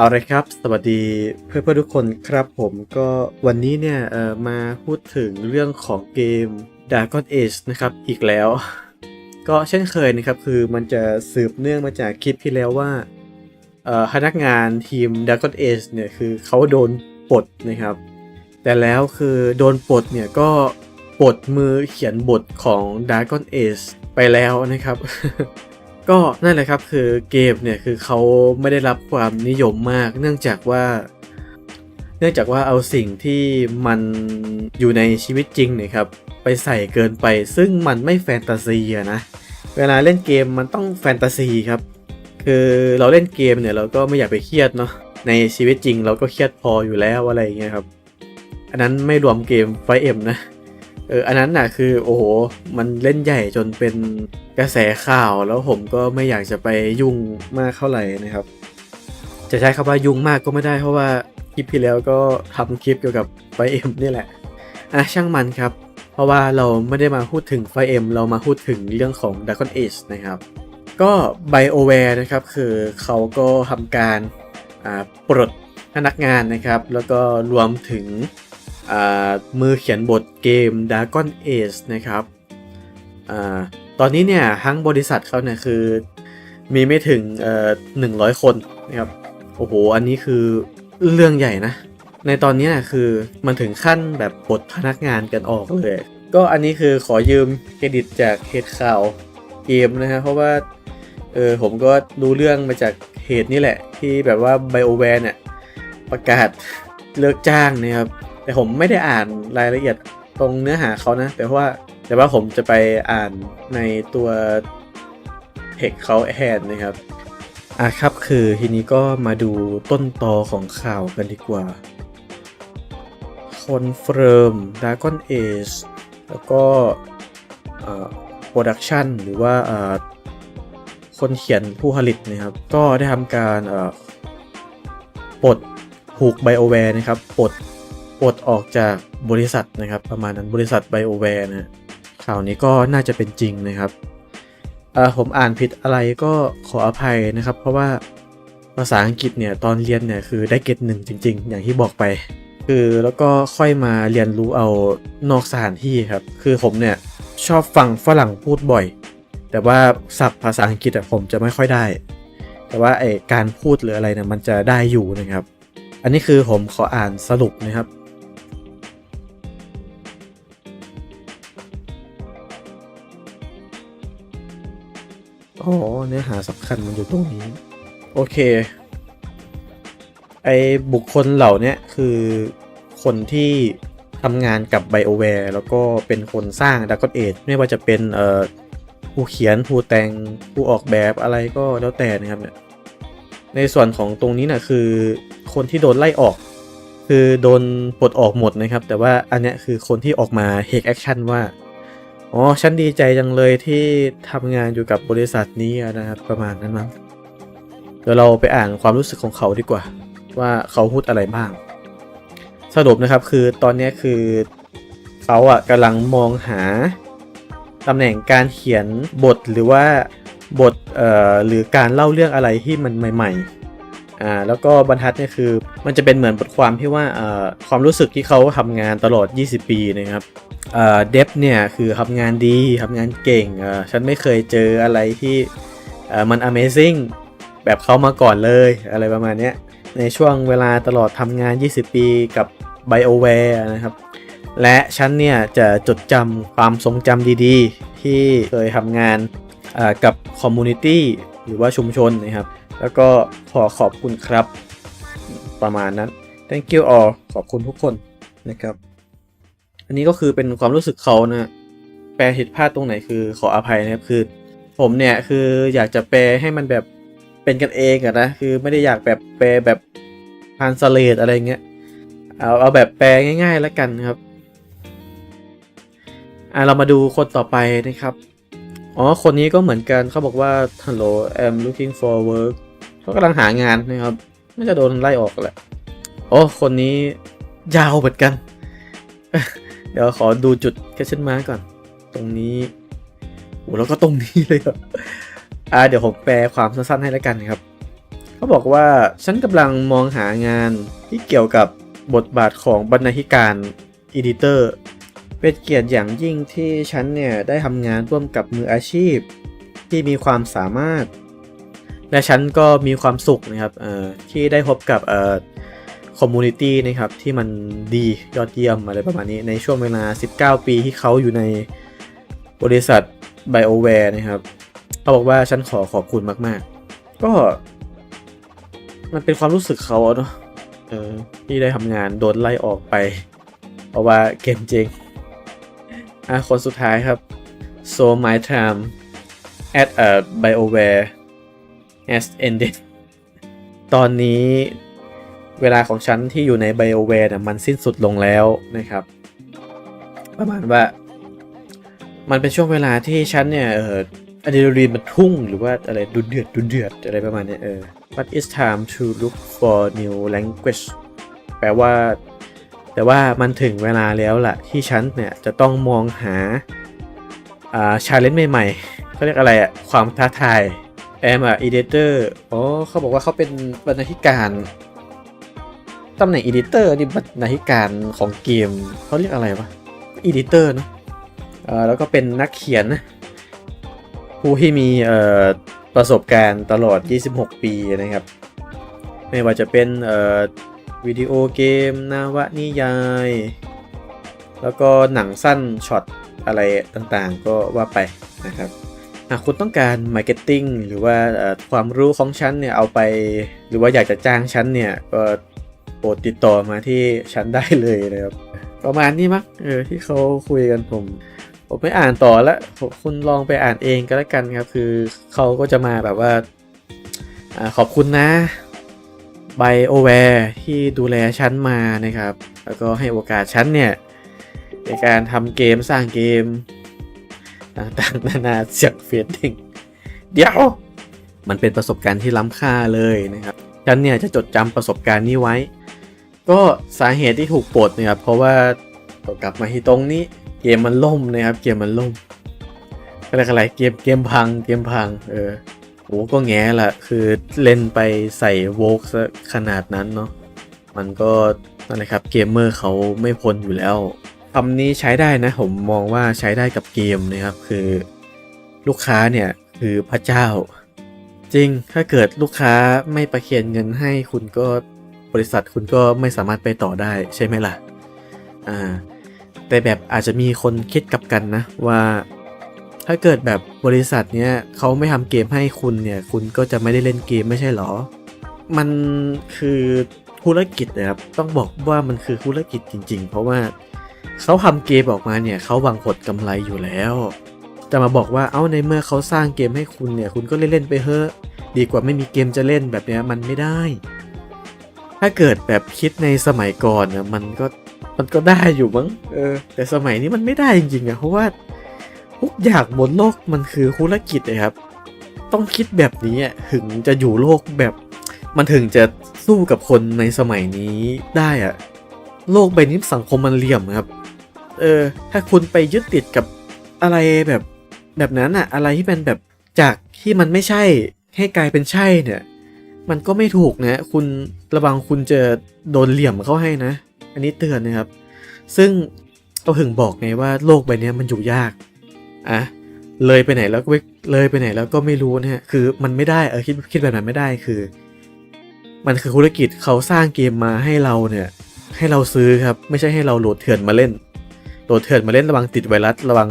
เอาเลยครับ สวัสดีเพื่อนเพื่อนๆทุกคนครับผมก็วันนี้เนี่ยเออมาพูดถึงเรื่องของเกม Dragon Age นะครับอีกแล้ว ก็เช่นเคยนะครับคือมันจะสืบเนื่องมาจากคลิปที่แล้วว่าเออพนักงานทีม Dragon Age เนี่ยคือเขาโดนปลดนะครับ แต่แล้วคือโดนปลดเนี่ยก็ปลดมือเขียนบทของ Dragon Age ไปแล้วนะครับ ก็นั่นแหละครับคือเกมเนี่ยคือเขาไม่ได้รับความนิยมมาก เนื่องจากว่า เนื่องจากว่าเอาสิ่งที่มันอยู่ในชีวิตจริงเนี่ยครับไปใส่เกินไป ซึ่งมันไม่แฟนตาซีอะนะเวลาเล่นเกมมันต้องแฟนตาซีครับคือเราเล่นเกมเนี่ยเราก็ไม่อยากไปเครียดเนาะในชีวิตจริงเราก็เครียดพออยู่แล้วอะไรอย่างเงี้ยครับ อันนั้นไม่รวมเกมไฟเอ็มนะ เอออันนั้นน่ะคือโอ้โหมันเล่นใหญ่จนเป็นกระแสข่าวแล้วผมก็ไม่อยากจะไปยุ่งมากเท่าไหร่นะครับ จะใช้คำว่ายุ่งมากก็ไม่ได้เพราะว่าคลิปที่แล้วก็ทำคลิปเกี่ยวกับไฟเอ็มนี่แหละอะช่างมันครับ เพราะว่าเราไม่ได้มาพูดถึงไฟเอ็มเรามาพูดถึงเรื่องของ Dragon Age นะครับ ก็ BioWare นะครับคือเขาก็ทำการอ่าปลดพนักงานนะครับ แล้วก็รวมถึง มือเขียนบทเกม Dragon Age นะครับอตอนนี้เนี่ยทั้งบริษัทเขาเนี่ยคือมีไม่ถึงเอ่อ100คนนะครับโอ้โห อันนี้คือเรื่องใหญ่นะ ในตอนนี้นคือมันถึงขั้นแบบปลดพนักงานกันออกเลย ก็อันนี้คือขอยืมเครดิตจากเหตุข่าวเกมนะฮะเพราะว่าเออผมก็รู้เรื่องมาจากเหตุนี่แหละ ที่แบบว่า BioWare เนี่ยประกาศเลิกจ้างนะครับ แต่ผมไม่ได้อ่านรายละเอียดตรงเนื้อหาเขานะ แต่ว่าแต่ว่าผมจะไปอ่านในตัวเทคเขาแทนนะครับอะครับคือทีนี้ก็มาดูต้นตอของข่าวกันดีกว่าคนเฟิร์ม Dragon Age แล้วก็โปรดักชันหรือว่าอ่าคนเขียนผู้ผลิตนะครับ ก็ได้ทำการอ่อปลดผูก BioWare นะครับปลด ปลดออกจากบริษัทนะครับประมาณนั้นบริษัท BioWare นะข่าวนี้ก็น่าจะเป็นจริงนะครับผมอ่านผิดอะไรก็ขออภัยนะครับ เพราะว่าภาษาอังกฤษเนี่ยตอนเรียนเนี่ยคือได้เกรดหนึ่งจริง ๆ อย่างที่บอกไป คือแล้วก็ค่อยมาเรียนรู้เอานอกสถานที่ครับ คือผมเนี่ยชอบฟังฝรั่งพูดบ่อย แต่ว่าศัพท์ภาษาอังกฤษอะผมจะไม่ค่อยได้ แต่ว่าไอการพูดหรืออะไรเนี่ยมันจะได้อยู่นะครับ อันนี้คือผมขออ่านสรุปนะครับ อ๋อเนื้อหาสำคัญมันอยู่ตรงนี้ โอเค ไอบุคคลเหล่านี้คือคนที่ทำงานกับ BioWare แล้วก็เป็นคนสร้าง Dragon Age ไม่ว่าจะเป็นเอ่อผู้เขียนผู้แต่งผู้ออกแบบอะไรก็แล้วแต่นะครับเนี่ยในส่วนของตรงนี้นะคือคนที่โดนไล่ออก คือโดนปลดออกหมดนะครับ แต่ว่าอันเนี้ยคือคนที่ออกมา take action ว่า อ๋อ ฉันดีใจจังเลยที่ทำงานอยู่กับบริษัทนี้นะครับ ประมาณนั้นมั้งเดี๋ยวเราไปอ่านความรู้สึกของเขาดีกว่า ว่าเขาพูดอะไรบ้าง สรุปนะครับคือตอนนี้คือเขาอะกำลังมองหาตำแหน่งการเขียนบทหรือว่าบทเอ่อหรือการเล่าเรื่องอะไรที่มันใหม่ ๆ อ่าแล้วก็บรรทัดเนี่ยคือมันจะเป็นเหมือนบทความที่ว่าเอ่อความรู้สึกที่เขาทำงานตลอด 20 ปีนะครับ เดฟเนี่ยคือทำงานดีทำงานเก่งฉันไม่เคยเจออะไรที่มัน amazing แบบเขามาก่อนเลยอะไรประมาณนี้ในช่วงเวลาตลอดทำงาน 20 ปีกับ BioWare นะครับ และฉันเนี่ยจะจดจำความทรงจำดีๆ ที่เคยทำงานกับคอมมูนิตี้หรือว่าชุมชนนะครับ แล้วก็ขอขอบคุณครับประมาณนั้น thank you all ขอบคุณทุกคนนะครับ อันนี้ก็คือเป็นความรู้สึกเขานะแปลผิดพลาดตรงไหนคือขออภัยนะครับคือ ผมเนี่ยคืออยากจะแปลให้มันแบบเป็นกันเองอะนะคือไม่ได้อยากแบบแปลแบบทานสเลตอะไรเงี้ยเอาเอาแบบแปลง่าย ๆ แล้วกันครับอะเรามาดูคนต่อไปนะครับอ๋อคนนี้ก็เหมือนกันเขาบอกว่า hello I'm looking for work เขากำลังหางานนะครับน่าจะโดนไล่ออกแหละโอ้คนนี้ยาวเหมือนกัน เดี๋ยวขอดูจุดแคชชั่นมาก่อน ตรงนี้โอ้แล้วก็ตรงนี้เลยครับอ่าเดี๋ยวผมแปลความสั้นๆให้แล้วกันครับเขาบอกว่าฉันกำลังมองหางานที่เกี่ยวกับบทบาทของบรรณาธิการอีดิเตอร์เป็นเกียรติอย่างยิ่งที่ฉันเนี่ยได้ทำงานร่วมกับมืออาชีพที่มีความสามารถ และฉันก็มีความสุขนะครับที่ได้พบกับ คอมมูนิตี้นะครับที่มันดียอดเยี่ยมอะไรประมาณนี้ในช่วงเวลา 19 ปีที่เขาอยู่ในบริษัท BioWare นะครับเขาบอกว่าฉันขอขอบคุณมากๆ ก็ มันเป็นความรู้สึกเขาเนาะเออที่ได้ทำงานโดนไล่ออกไป เพราะว่าเกมจริงอะคนสุดท้ายครับ so my time at a BioWare has ended ตอนนี้ เวลาของฉันที่อยู่ใน BioWare เนี่ยมันสิ้นสุดลงแล้วนะครับ ประมาณว่า มันเป็นช่วงเวลาที่ฉันเนี่ยเอออะดรีนาลีนมันทุ่งหรือว่าอะไรดุเดือดดุเดือดอะไรประมาณเนี้ยเออ but it's time to look for new language แปลว่า แต่ว่ามันถึงเวลาแล้วล่ะ ที่ฉันเนี่ยจะต้องมองหาอ่าชาเลนจ์ใหม่ๆเขาเรียกอะไรอะความท้าทาย am a editor อ๋อเขาบอกว่าเขาเป็นบรรณาธิการ ตำแหน่ง editor นี่บรรณาธิการของเกมเขาเรียกอะไรวะ editor เนอะเออแล้วก็เป็นนักเขียนนะผู้ที่มีเอ่อประสบการณ์ตลอด 26 ปีนะครับ ไม่ว่าจะเป็นเอ่อวิดีโอเกม นาวนิยาย แล้วก็หนังสั้นช็อตอะไรต่างๆ ก็ว่าไปนะครับหากคุณต้องการมาร์เก็ตติ้งหรือว่าความรู้ของฉันเนี่ยเอาไป หรือว่าอยากจะจ้างฉันเนี่ยก็ โปรดติดต่อมาที่ฉันได้เลยนะครับ ประมาณนี้มั้งเออที่เขาคุยกันผม ผมไม่อ่านต่อล้วผมคุณลองไปอ่านเองก็แล้วกันครับ คือเขาก็จะมาแบบว่าอขอบคุณนะไบโอแวร์ที่ดูแลฉันมานะครับ แล้วก็ให้โอกาสฉันเนี่ย ในการทำเกมสร้างเกม ต่างๆ นานาเสียงเฟียดดิ้งเดี๋ยว มันเป็นประสบการณ์ที่ล้ำค่าเลยนะครับ ฉันเนี่ยจะจดจำประสบการณ์นี้ไว้ ก็สาเหตุที่ถูกปลดเนี่ยครับเพราะว่าก็กลับมาที่ตรงนี้เกมมันล่มนะครับ เกมมันล่มอะไรอะไรเกมเกมพังเกมพัง เออโอ้ก็แง่ละคือเล่นไปใส่โวกซะขนาดนั้นเนาะมันก็นั่นแหละครับเกมเมอร์เขาไม่พ้นอยู่แล้วคำนี้ใช้ได้นะผมมองว่าใช้ได้กับเกมนะครับ คือลูกค้าเนี่ยคือพระเจ้า จริงถ้าเกิดลูกค้าไม่ประเคียนเงินให้คุณก็ บริษัทคุณก็ไม่สามารถไปต่อได้ใช่ไหมล่ะ อ่า แต่แบบอาจจะมีคนคิดกลับกันนะว่าถ้าเกิดแบบบริษัทเนี้ยเขาไม่ทำเกมให้คุณเนี่ย คุณก็จะไม่ได้เล่นเกมไม่ใช่หรอ มันคือธุรกิจนะครับ ต้องบอกว่ามันคือธุรกิจจริง ๆ เพราะว่าเขาทำเกมออกมาเนี่ยเขาหวังผลกำไรอยู่แล้ว จะมาบอกว่าเอ้าในเมื่อเขาสร้างเกมให้คุณเนี่ย คุณก็เล่นๆไปเถอะดีกว่าไม่มีเกมจะเล่นแบบเนี้ยมันไม่ได้ ถ้าเกิดแบบคิดในสมัยก่อนนะมันก็มันก็ได้อยู่มั้งเออ แต่สมัยนี้มันไม่ได้จริงๆอะเพราะว่าทุกอย่างบนโลกมันคือธุรกิจเลยครับ ต้องคิดแบบนี้อะถึงจะอยู่โลกแบบ มันถึงจะสู้กับคนในสมัยนี้ได้อะโลกใบนี้สังคมมันเหลี่ยมครับ เออ ถ้าคุณไปยึดติดกับอะไรแบบแบบนั้นอะอะไรที่เป็นแบบจากที่มันไม่ใช่ให้กลายเป็นใช่เนี่ย มันก็ไม่ถูกนะ คุณระวังคุณจะโดนเหลี่ยมเข้าให้นะ อันนี้เตือนนะครับ ซึ่งเราถึงบอกไงว่าโลกใบนี้มันอยู่ยากอะเลยไปไหนแล้วก็เลยไปไหนแล้วก็ไม่รู้นะฮะคือมันไม่ได้เออคิดคิดแบบนั้นไม่ได้คือ มันคือธุรกิจเขาสร้างเกมมาให้เราเนี่ย ให้เราซื้อครับ ไม่ใช่ให้เราโหลดเถื่อนมาเล่นโหลดเถื่อนมาเล่นระวังติดไวรัสระวัง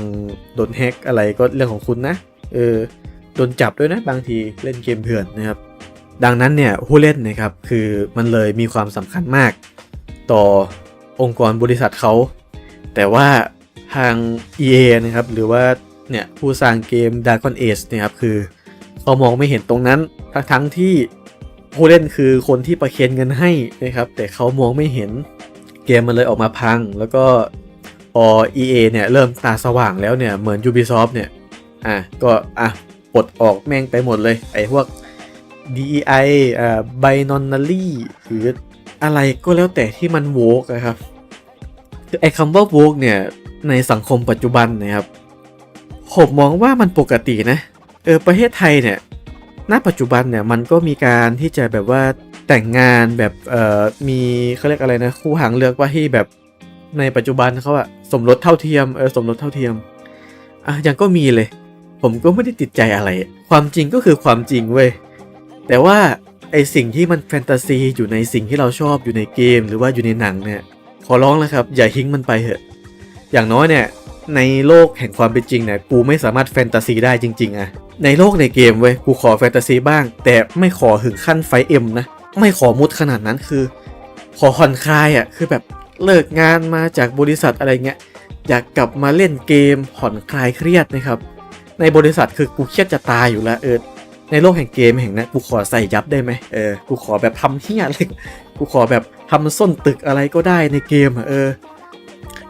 โดนแฮกอะไรก็เรื่องของคุณนะเออโดนจับด้วยนะบางทีเล่นเกมเถื่อนนะครับ ดังนั้นเนี่ยผู้เล่นนะครับคือมันเลยมีความสำคัญมาก ต่อองค์กรบริษัทเขา แต่ว่าทาง EA นะครับหรือว่าเนี่ยผู้สร้างเกม Dragon Age เนี่ยครับคือเขามองไม่เห็นตรงนั้นทั้งทั้งๆที่ผู้เล่นคือคนที่ประเคนเงินให้นะครับ แต่เขามองไม่เห็นเกมมันเลยออกมาพัง แล้วก็พอ EA เนี่ยเริ่มตาสว่างแล้วเนี่ยเหมือน Ubisoft เนี่ยอะก็อะปลดออกแม่งไปหมดเลยไอ้พวก DEI อ่า binary หรืออะไรก็แล้วแต่ที่มันโวกนะครับคือไอ้คำว่าโวกเนี่ย ในสังคมปัจจุบันนะครับ ผมมองว่ามันปกตินะ เออ ประเทศไทยเนี่ย ณ ปัจจุบันเนี่ย มันก็มีการที่จะแบบว่าแต่งงานแบบ เอ่อ มีเขาเรียกอะไรนะ คู่หางเลือกว่าที่แบบ ในปัจจุบันเขาอะสมรสเท่าเทียม เออ สมรสเท่าเทียม อะยังก็มีเลย ผมก็ไม่ได้ติดใจอะไร ความจริงก็คือความจริงเว้ย แต่ว่าไอสิ่งที่มันแฟนตาซีอยู่ในสิ่งที่เราชอบอยู่ในเกม หรือว่าอยู่ในหนังเนี่ยขอร้องแล้วครับ อย่าทิ้งมันไปเถอะ อย่างน้อยเนี่ยในโลกแห่งความเป็นจริงเนี่ยกูไม่สามารถแฟนตาซีได้จริง ๆอะในโลกในเกมเว้ยกูขอแฟนตาซีบ้าง แต่ไม่ขอถึงขั้นไฟเอ็มนะไม่ขอมุดขนาดนั้นคือ ขอผ่อนคลายอะคือแบบเลิกงานมาจากบริษัทอะไรเงี้ยอยากกลับมาเล่นเกมผ่อนคลายเครียดนะครับ ในบริษัทคือกูเครียดจะตายอยู่แล้วเออ ในโลกแห่งเกมแห่งนั้นกูขอใส่ยับได้ไหมเออกูขอแบบทำเฮียอะไรกูขอแบบทำส้นตึกอะไรก็ได้ในเกมเออ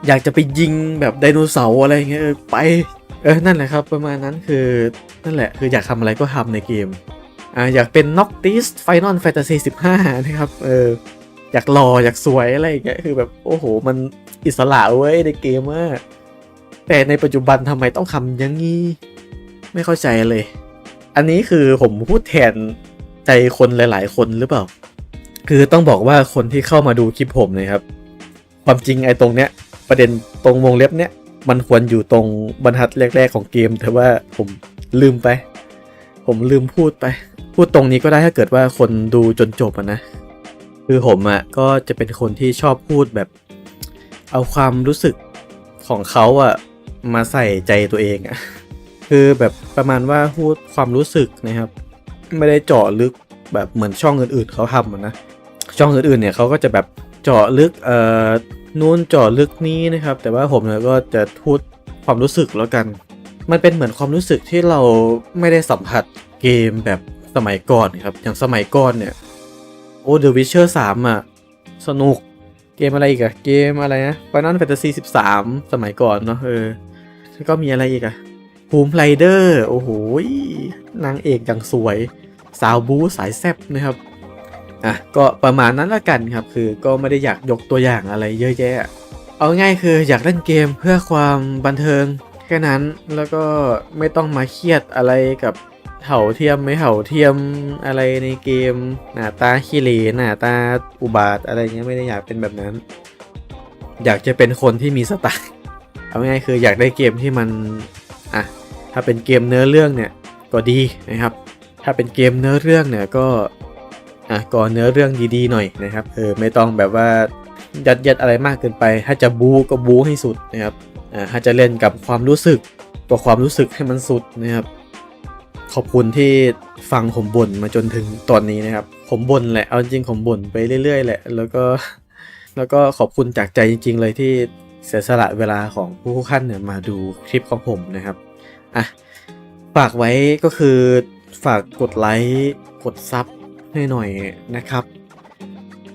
อยากจะไปยิงแบบไดโนเสาร์อะไรเงี้ยไปเออนั่นแหละครับประมาณนั้นคือนั่นแหละคืออยากทำอะไรก็ทำในเกมอ่าอยากเป็นน็อกติสไฟนอลแฟนตาซีสิบห้านะครับเอออยากหล่ออยากสวยอะไรอย่างเงี้ยคือแบบโอ้โห มันอิสระเว้ยในเกมอะแต่ในปัจจุบันทำไมต้องทำอย่างนี้ ไม่เข้าใจเลย อันนี้คือผมพูดแทนใจคนหลาย ๆ คนหรือเปล่า คือต้องบอกว่าคนที่เข้ามาดูคลิปผมเนะครับ ความจริงไอ้ตรงเนี้ย ประเด็นตรงวงเล็บเนี้ยมันควรอยู่ตรงบรรทัดแรก ๆ ของเกม แต่ว่าผมลืมไป ผมลืมพูดไป พูดตรงนี้ก็ได้ถ้าเกิดว่าคนดูจนจบอะนะ คือผมอะก็จะเป็นคนที่ชอบพูดแบบ เอาความรู้สึกของเขาอะมาใส่ใจตัวเองอะ คือแบบประมาณว่าพูดความรู้สึกนะครับ ไม่ได้เจาะลึกแบบเหมือนช่องอื่นๆเขาทำนะช่องอื่นๆเนี่ยเขาก็จะแบบเจาะลึกเอ่อนู่นเจาะลึกนี้นะครับ แต่ว่าผมเนี่ยก็จะพูดความรู้สึกแล้วกัน มันเป็นเหมือนความรู้สึกที่เราไม่ได้สัมผัสเกมแบบสมัยก่อนครับอย่างสมัยก่อนเนี่ยโอ้ The Witcher 3อะสนุกเกมอะไรอีกอะเกมอะไรนะ Final Fantasy 13 สมัยก่อนเนาะเออแล้วก็มีอะไรอีกอะ ภูมิไรเดอร์โอ้โหนางเอกอย่างสวย สาวบูสายแซบนะครับอะก็ประมาณนั้นละกันครับ คือก็ไม่ได้อยากยกตัวอย่างอะไรเยอะแยะ เอาง่ายคืออยากเล่นเกมเพื่อความบันเทิงแค่นั้นแล้วก็ไม่ต้องมาเครียดอะไรกับเถ่าเทียมไม่เถ่าเทียมอะไรในเกมหน้าตาขี้เหร่หน้าตาอุบาทอะไรเงี้ยไม่ได้อยากเป็นแบบนั้น อยากจะเป็นคนที่มีสไตล์เอาง่ายคืออยากได้เกมที่มันอะ ถ้าเป็นเกมเนื้อเรื่องเนี่ยก็ดีนะครับ ถ้าเป็นเกมเนื้อเรื่องเนี่ยก็อะก่อนเนื้อเรื่องดีๆหน่อยนะครับเออไม่ต้องแบบว่ายัดยียดอะไรมากเกินไป ถ้าจะบูก็บูให้สุดนะครับอ่าถ้าจะเล่นกับความรู้สึกตัวความรู้สึกให้มันสุดนะครับ ขอบคุณที่ฟังผมบ่นมาจนถึงตอนนี้นะครับ ผมบ่นแหละเอาจริงผมบ่นไปเรื่อยๆแหละ แล้วก็แล้วก็ขอบคุณจากใจจริง ๆ เลยที่เสียสละเวลาของผู้ขั้นเนี่ยมาดูคลิปของผมนะครับ อะ ฝากไว้ก็คือฝากกดไลค์กดซับให้หน่อยนะครับ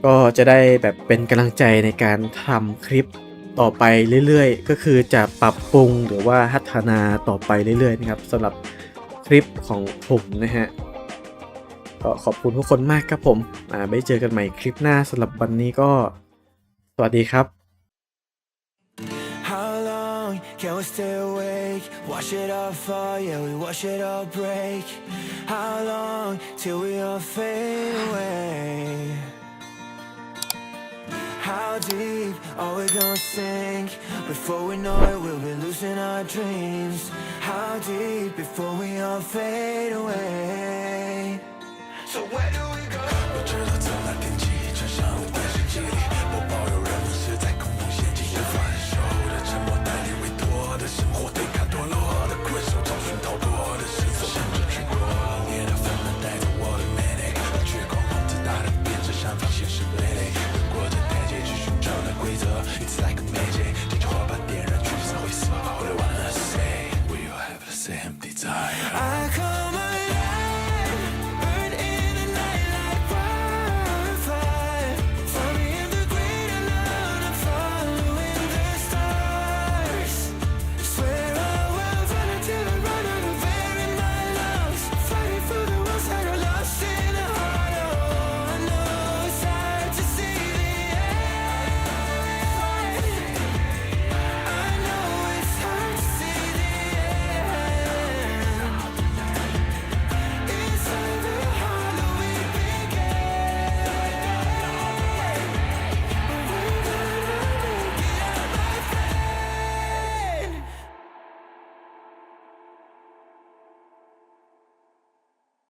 ก็จะได้แบบเป็นกำลังใจในการทำคลิปต่อไปเรื่อยๆ ก็คือจะปรับปรุงหรือว่าพัฒนาต่อไปเรื่อยๆนะครับสำหรับคลิปของผมนะฮะก็ขอบคุณทุกคนมากครับผมอ่าไว้เจอกันใหม่คลิปหน้าสำหรับวันนี้ก็ สวัสดีครับ How long can we stay Wash it all fall, yeah, we watch it all break How long till we all fade away? How deep are we gonna sink? Before we know it, we'll be losing our dreams How deep before we all fade away? So where do we go?